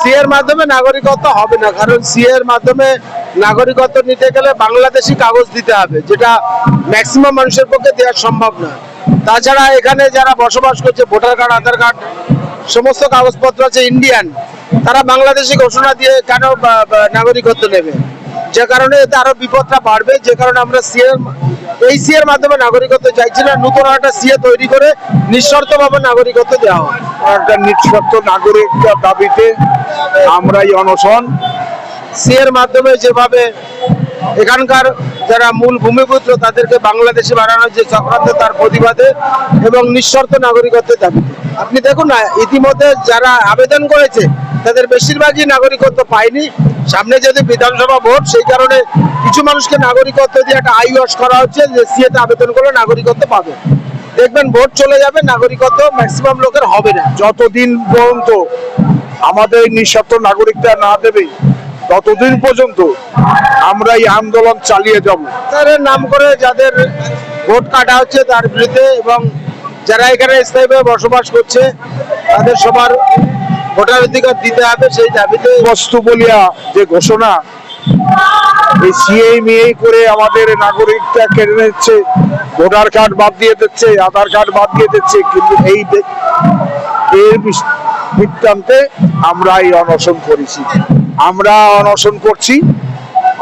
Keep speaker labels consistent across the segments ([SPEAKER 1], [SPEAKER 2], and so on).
[SPEAKER 1] C এর মাধ্যমে নাগরিকত্ব হবে না, কারণ সি এর মাধ্যমে নাগরিকত্ব নিতে গেলে বাংলাদেশি কাগজ দিতে হবে, যেটা ম্যাক্সিমাম মানুষের পক্ষে দেওয়া সম্ভব না। তাছাড়া এখানে যারা বসবাস করছে, ভোটার কার্ড, আধার কার্ড, সমস্ত কাগজপত্র আছে ইন্ডিয়ান তারা বাংলাদেশি ঘোষণা দিয়ে কেন নাগরিকত্ব নেবে? যে কারণে এতে আরও বিপদটা বাড়বে, যে কারণে আমরা সি এর এই সি এর মাধ্যমে নাগরিকত্ব চাইছি না নতুন একটা সি এ তৈরি করে নিঃশর্তভাবে নাগরিকত্ব দেওয়া হয়।
[SPEAKER 2] একটা নিঃস্বার্থ নাগরিকতার দাবিতে আমরা এই অনশন।
[SPEAKER 1] সি এর মাধ্যমে যেভাবে এখানকার যারা মূল ভূমিপুত্র তাদেরকে বাংলাদেশে বানানোর যে চক্রান্ত তার প্রতিবাদে এবং নিঃশর্ত নাগরিকত্বের দাবিতে। আপনি দেখুন না ইতিমধ্যে যারা আবেদন করেছে তাদের বেশিরভাগই নাগরিকত্ব পায়নি। সামনে যদি বিধানসভা ভোট, সেই কারণে কিছু মানুষকে নাগরিকত্ব দিয়ে একটা আইওয়াস করা হচ্ছে যে সিএতে আবেদন করলে নাগরিকত্ব পাবে। দেখবেন ভোট চলে যাবে, নাগরিকত্ব ম্যাক্সিমাম লোকের হবে না।
[SPEAKER 2] যতদিন পর্যন্ত আমাদের নিঃস্বার্থ নাগরিকতা না দেবে, ততদিন পর্যন্ত আমরা এই আন্দোলন চালিয়ে যাব।
[SPEAKER 1] তাদের নাম করে যাদের ভোট কাটা হচ্ছে তার বিরুদ্ধে এবং যারা এখানে স্থায়ীভাবে বসবাস করছে, তাদের সবার ভোটার অধিকার দিতে হবে, সেই দাবিতে
[SPEAKER 2] বস্তু বলিয়া যে ঘোষণা, এই করে আমাদের নাগরিকতা কেড়ে নিচ্ছে, ভোটার কার্ড বাদ দিয়ে দিচ্ছে, আধার কার্ড বাদ দিয়ে দিচ্ছে, কিন্তু এই বৃত্তান্তে আমরা এই অনশন করেছি। আমরা অনশন করছি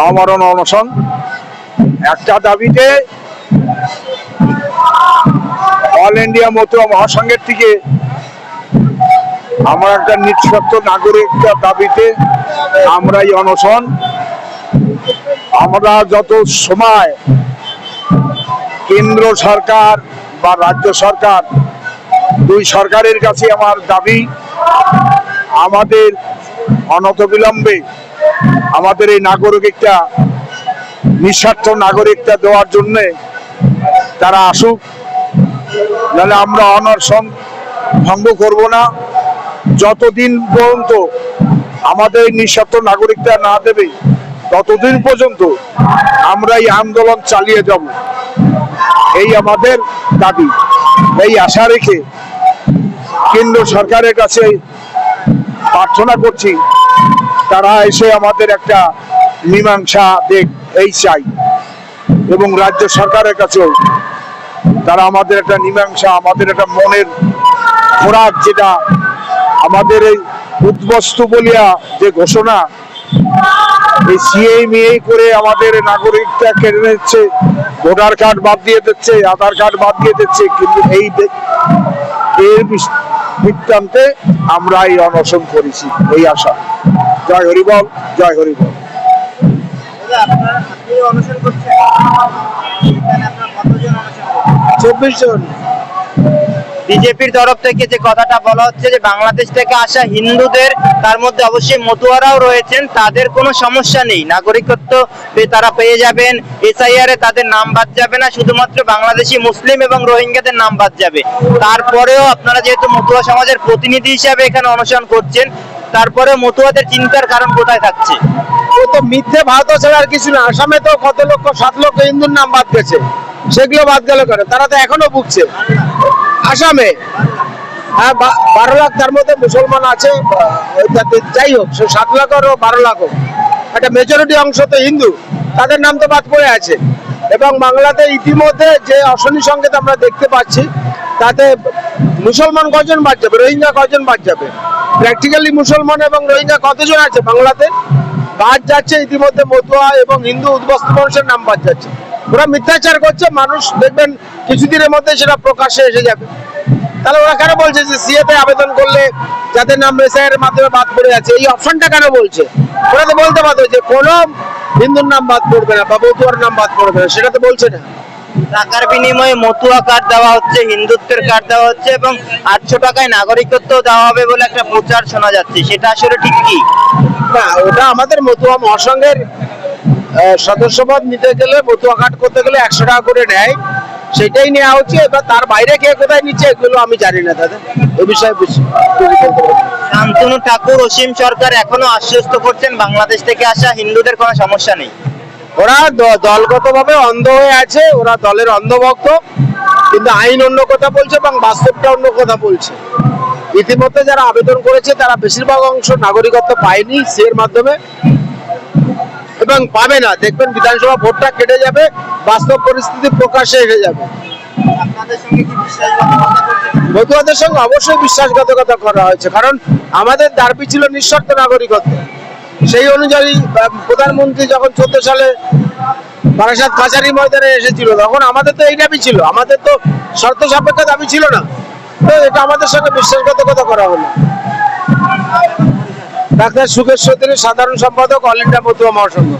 [SPEAKER 2] আমরণ অনশন। একটা দাবিতে অল ইন্ডিয়া মতো মহাসংঘের থেকে আমার একটা নিঃস্বার্থ নাগরিকতার দাবিতে আমরা এই অনশন। আমরা যত সময় কেন্দ্র সরকার বা রাজ্য সরকার, দুই সরকারের কাছে আমার দাবি, আমাদের অনতবিলম্বে আমাদের এই নাগরিকতা নিঃস্বার্থ নাগরিকতা দেওয়ার জন্যে তারা আসুক। নাহলে আমরা অনশন ভঙ্গ করব না। যতদিন পর্যন্ত আমাদের নিঃস্বার্থ নাগরিকতা না দেবে, ততদিন পর্যন্ত আমরা এই আন্দোলন চালিয়ে যাব। এই আমাদের দাবি। এই আশা রেখে কেন্দ্র সরকারের কাছে প্রার্থনা করছি, তারা এসে আমাদের একটা মীমাংসা দেখ, এই চাই। এবং রাজ্য সরকারের কাছেও তারা আমাদের একটা মীমাংসা, আমাদের একটা মনের খোরাক যেটা আমাদের এই উদ্বস্তু বলিয়া যে ঘোষণা এই সিএ মিএ করে আমাদের নাগরিকতা কেড়ে নিচ্ছে ভোটার কার্ড বাদ দিয়ে দিচ্ছে আধার কার্ড বাদ দিয়ে দিচ্ছে কিন্তু এই এর বৃত্তান্তে আমরা এই অনশন করেছি এই আশা। জয় হরিবল জয় হরিবল।
[SPEAKER 1] চব্বিশ জন।
[SPEAKER 3] বিজেপির তরফ থেকে যে কথাটা বলা হচ্ছে যে বাংলাদেশ থেকে আসা হিন্দুদের, তার মধ্যে অবশ্যই মতুয়ারাও রয়েছেন, তাদের কোনো সমস্যা নেই। নাগরিকত্ব তারা পেয়ে যাবেন, এসআইআর এ তাদের নাম বাদ যাবে না, শুধুমাত্র বাংলাদেশি মুসলিম এবং রোহিঙ্গাদের নাম বাদ যাবে। তারপরেও আপনারা যেহেতু মতুয়া সমাজের প্রতিনিধি হিসাবে এখানে অনশন করছেন তারপরে মতুয়াদের চিন্তার কারণ কোথায় থাকছে?
[SPEAKER 1] ও তো মিথ্যে ভারত ছাড়া আর কিছু না, আসামে তো কত লক্ষ, সাত লক্ষ হিন্দুর নাম বাদ গেছে। সেগুলো বাদ গেল কেন? তারা তো এখনও ভুগছে। আসামে। হ্যাঁ বারো লাখ তার মধ্যে মুসলমান আছে যাই হোক, সে সাত লাখ আর বারো লাখ হোক। একটা মেজরিটি অংশ তো হিন্দু, তাদের নাম তো বাদ পড়ে আছে। এবং বাংলাতে ইতিমধ্যে যে অশনি সংকেত আমরা দেখতে পাচ্ছি, তাতে মুসলমান কজন বাদ যাবে? রোহিঙ্গা কজন বাদ যাবে? প্র্যাকটিক্যালি মুসলমান এবং রোহিঙ্গা কতজন আছে বাংলাতে? বাদ যাচ্ছে ইতিমধ্যে মতুয়া এবং হিন্দু উদ্বস্ত মানুষের নাম বাদ যাচ্ছে। ওরা মিথ্যাচার করছে, মানুষ দেখবেন কিছুদিনের মধ্যে সেটা প্রকাশ্যে এসে যাবে। তাহলে ওরা কেন বলছে যে সিএতে আবেদন করলে যাদের নাম এর মাধ্যমে বাদ পড়ে আছে এই অপশনটা কেন বলছে? ওরা তো বলতে পারতো যে কোনো হিন্দুর নাম বাদ পড়বে না বা বৌতুয়ার নাম বাদ পড়বে না সেটা তো বলছে না।
[SPEAKER 3] টাকার বিনিময়ে মতুয়া কার্ড দেওয়া হচ্ছে হিন্দুত্বের কার্ড দেওয়া হচ্ছে এবং আটশো টাকায় নাগরিকত্ব দেওয়া হবে বলে একটা প্রচার শোনা যাচ্ছে। সেটা আসলে ঠিক কি?
[SPEAKER 1] না ওটা আমাদের মতুয়া মহাসংঘের সদস্যপদ নিতে গেলে মতুয়া কার্ড করতে গেলে একশো টাকা করে নেয়। সেটাই নেওয়া হচ্ছে এবার তার বাইরে কে কোথায় নিচ্ছে এগুলো আমি জানি না দাদা এ বিষয়ে না।
[SPEAKER 3] শান্তনু ঠাকুর অসীম সরকার এখনও আশ্বস্ত করছেন বাংলাদেশ থেকে আসা হিন্দুদের কোনো সমস্যা নেই।
[SPEAKER 1] ওরা দলগতভাবে অন্ধ হয়ে আছে ওরা দলের অন্ধভক্ত কিন্তু আইন অন্য কথা বলছে এবং বাস্তবটা অন্য কথা বলছে। ইতিমধ্যে যারা আবেদন করেছে তারা বেশিরভাগ অংশ নাগরিকত্ব পায়নি সি এর মাধ্যমে। এবং পাবে না। দেখবেন বিধানসভা ভোটটা কেটে যাবে বাস্তব পরিস্থিতি প্রকাশ্যে এসে যাবে।
[SPEAKER 3] আপনাদের সঙ্গে
[SPEAKER 1] অবশ্যই বিশ্বাসঘাতকতা করা হয়েছে কারণ আমাদের দাবি ছিল নিঃশর্ত নাগরিকত্ব। সেই অনুযায়ী প্রধানমন্ত্রী যখন চোদ্দ সালে বারাসাত কাছারি ময়দানে এসেছিল তখন আমাদের তো এই দাবি ছিল। আমাদের তো শর্ত সাপেক্ষ দাবি ছিল না। তো এটা আমাদের সঙ্গে বিশ্বাসঘাতকতা করা হলো ডাক্তার সুকেশ চৌধুরী সাধারণ সম্পাদক অল ইন্ডিয়া মহাসংঘ।